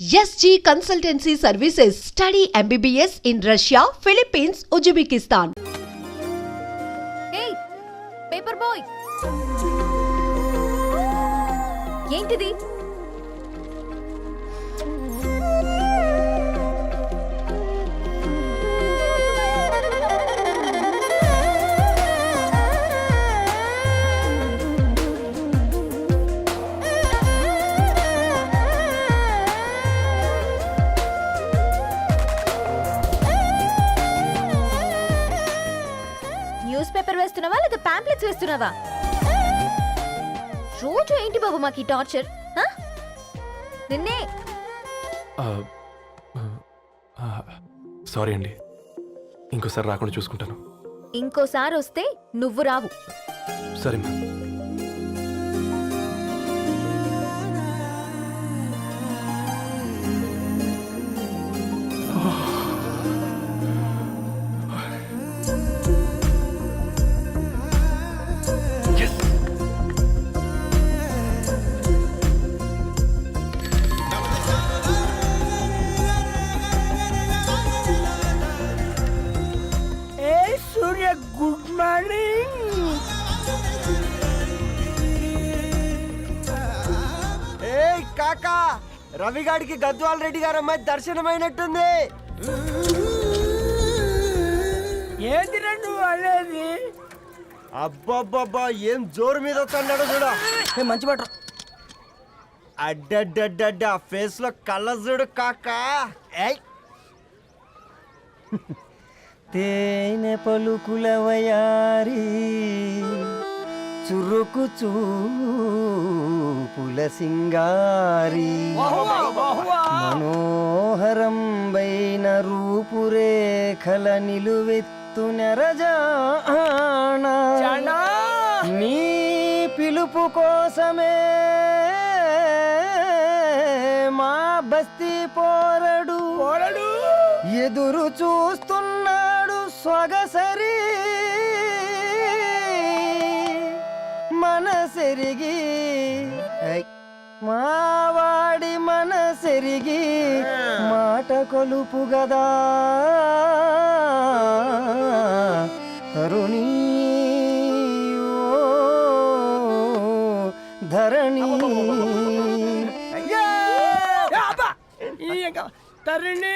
SG Consultancy Services. Study MBBS in Russia, Philippines, Uzbekistan. ఏయ్ paper boy ఏంటిది paper వేస్తున్నావా లేదా పాంప్లెట్స్ వేస్తున్నావా? రోజు ఏంటి బాబు మాకు ఈ టార్చర్? నిన్నే సారీ అండి. ఇంకోసారి రాకుండా చూసుకుంటాను. ఇంకోసారి వస్తే నువ్వు రావు. సరే మ్యామ్. రవిగాడికి గద్వాల్ రెడ్డి గారు అమ్మాయి దర్శనమైనట్టుంది. ఏంటి నువ్వు అనేది? అబ్బబ్బబ్బా ఏం జోరు మీద వస్తున్నాడో చూడు. మంచి బట్ట అడ్డడ్డడ్డడ్డ ఫేస్లో కళ్ళ చూడు కాకా. ఏయ్. తేనె పలుకుల వయారి. చురుకు చూపుల సింగారి. మనోహరం వైన రూపురేఖల నిలువెత్తు నెరజానా. నీ పిలుపు కోసమే మా బస్తీ పోరడు. పోరడు. ఎదురు చూస్తున్నాడు సొగసరి మనసెరిగి ఐ, మావాడి మనసెరిగి మాట కొలుపు గదా తరుణీ ఓ ధరణి తరుణి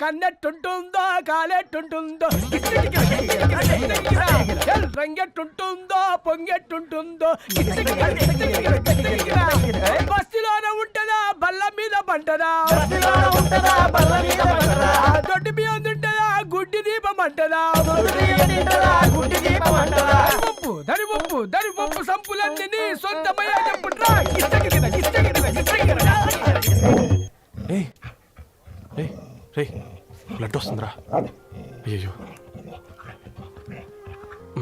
కన్నెట్టుంటుందో కాలెట్టుంటుందో. రంగెట్టుంటుందో పొంగెట్టుంటుందో. బస్సులోనే ఉంటదా బల్ల మీద పంటదా దొడ్డి మీద తింటదా గుడ్డి దీపం అంటదా? ఉప్పు దరి ఉప్పు దరి ఉప్పు సంపులన్నీ సొంతమయ్యా చెప్పుట్రా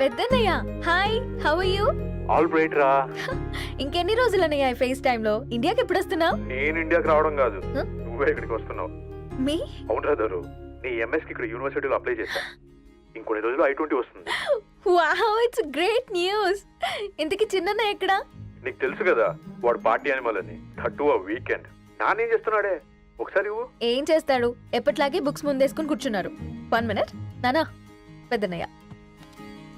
పెద్దన్నయ్య. Hi how are you all right రా. ఇంకెన్ని రోజులన్నయ్య ఫేస్ టైమ్లో? ఇండియాకి ఎప్పుడు వస్తున్నావు? నేను ఇండియాకి రావడం కాదు? నువ్వే ఇక్కడికి వస్తున్నావు. మీ? అవునరా దరు నీ ఎంఎస్కి ఇక్కడ యూనివర్సిటీలో అప్లై చేశా. ఇంకొన్ని రోజులు ఐ ట్వంటీ వస్తుంది. వావ్ ఇట్స్ గ్రేట్ న్యూస్ ఇంతకి చిన్నన్న ఎక్కడా? నీకు తెలుసు కదా వాడు పార్టీ అనిమల్ అని. థర్టూ ఆ వీకెండ్ నానేం చేస్తున్నాడే? ఒకసారి ఏం చేస్తాడు? ఎప్పట్లాగే బుక్స్ ముందేసుకుని కూర్చున్నారు. వన్ మినిట్ నానా పెద్దన్నయ్య.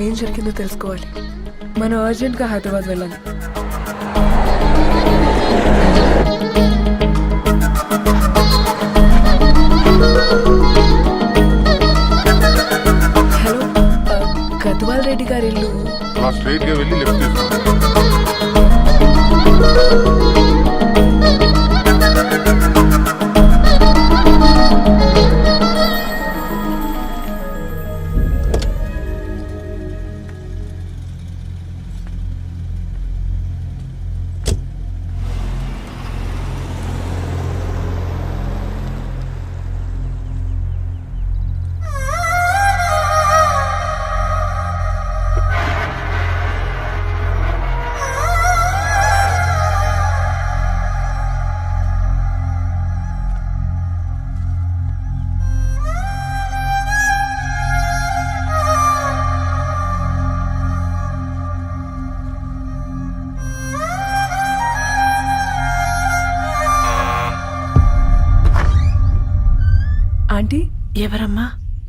అసలు ఏం జరిగిందో తెలుసుకోవాలి. మనం అర్జెంట్గా హైదరాబాద్ వెళ్ళాలి.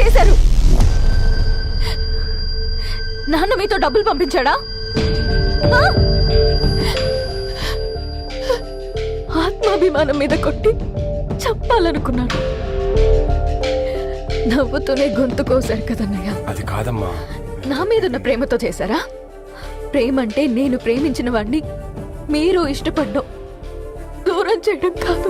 చేశారు. నాన్న మీతో డబ్బులు పంపించాడా? ఆత్మాభిమానం మీద కొట్టి చంపాలనుకున్నాను నవ్వుతూనే గొంతు కోసారు కదన్నయ్య. అది కాదమ్మా. నా మీదున్న ప్రేమతో చేశారా? ప్రేమ అంటే నేను ప్రేమించిన వాడిని మీరు ఇష్టపడ్డం దూరం చేయడం కాదు.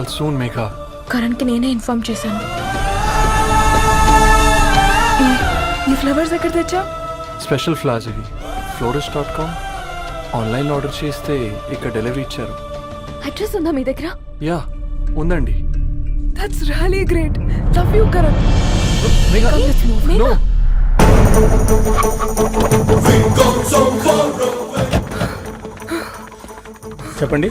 వెల్ సూన్ మేఘా కరణ్కి నేనే ఇన్ఫార్మ్ చేశాను. ఈ- ఈ ఫ్లవర్స్ ఎక్కడ తెచ్చా స్పెషల్ ఫ్లాస్ ఇవి. Florist dot com online order చేస్తే ఇక్కడ డెలివరీ ఇచ్చారు. అడ్రస్ ఉందా మీ దగ్గర? యా ఉందండి. That's really great love you Karan. Megha చెప్పండి.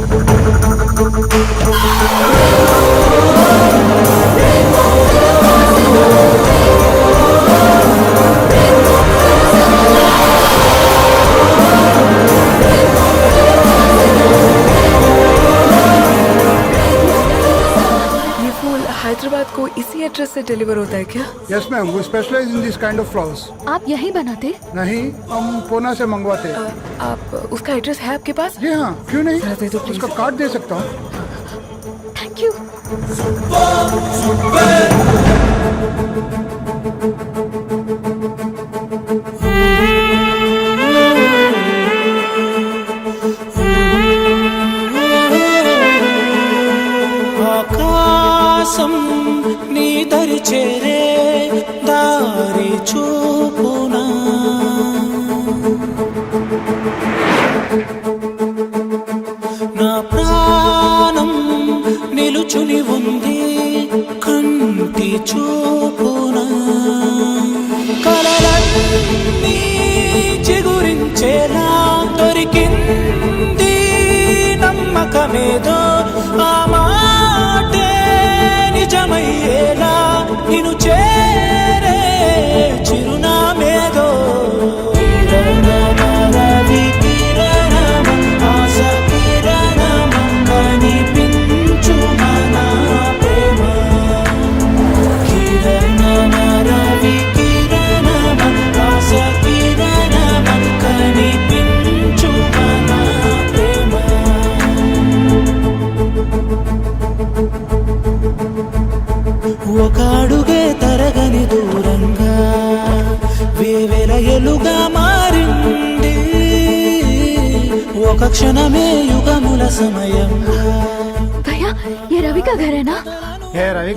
Thank you. एड्रेस से डिलीवर होता है क्या? Yes ma'am we specialize in this kind of flowers आप यही बनाते? नहीं हम पूना से मंगवाते हैं। आप उसका एड्रेस है आपके पास? जी हाँ क्यों नहीं? दे दो, उसका कार्ड दे सकता हूँ। थैंक यू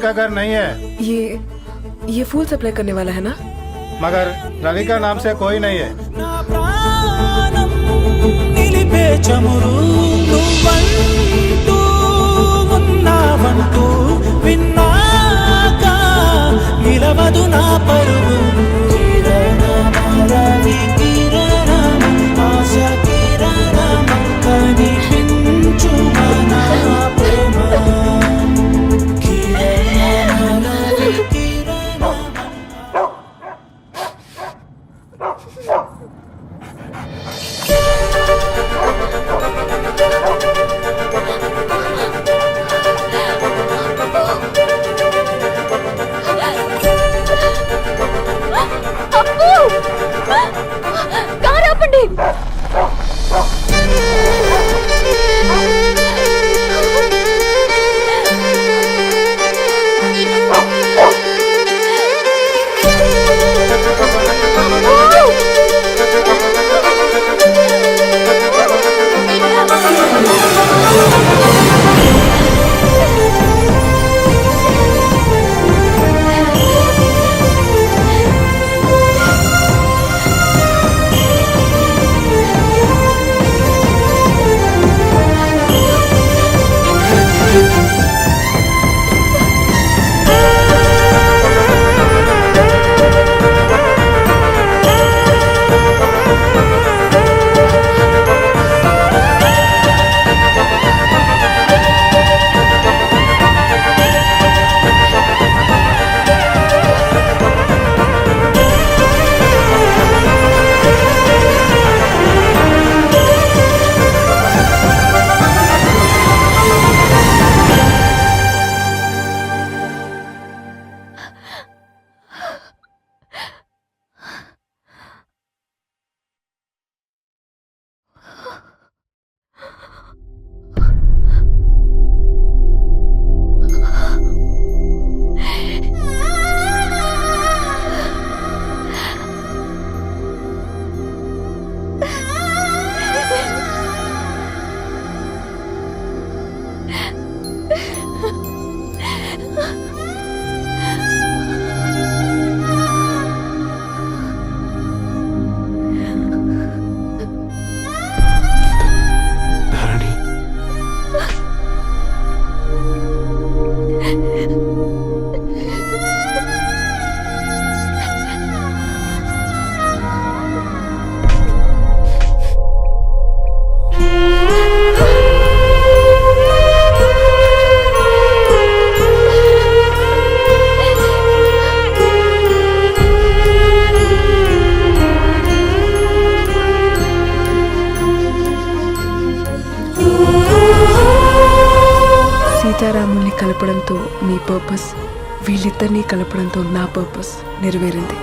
का घर नहीं है। ये ये फूल सप्लाई करने वाला है ना? मगर रवि का नाम से कोई नहीं है। కలపడంతో నీ పర్పస్ వీళ్ళిద్దరినీ కలపడంతో నా పర్పస్ నెరవేరింది.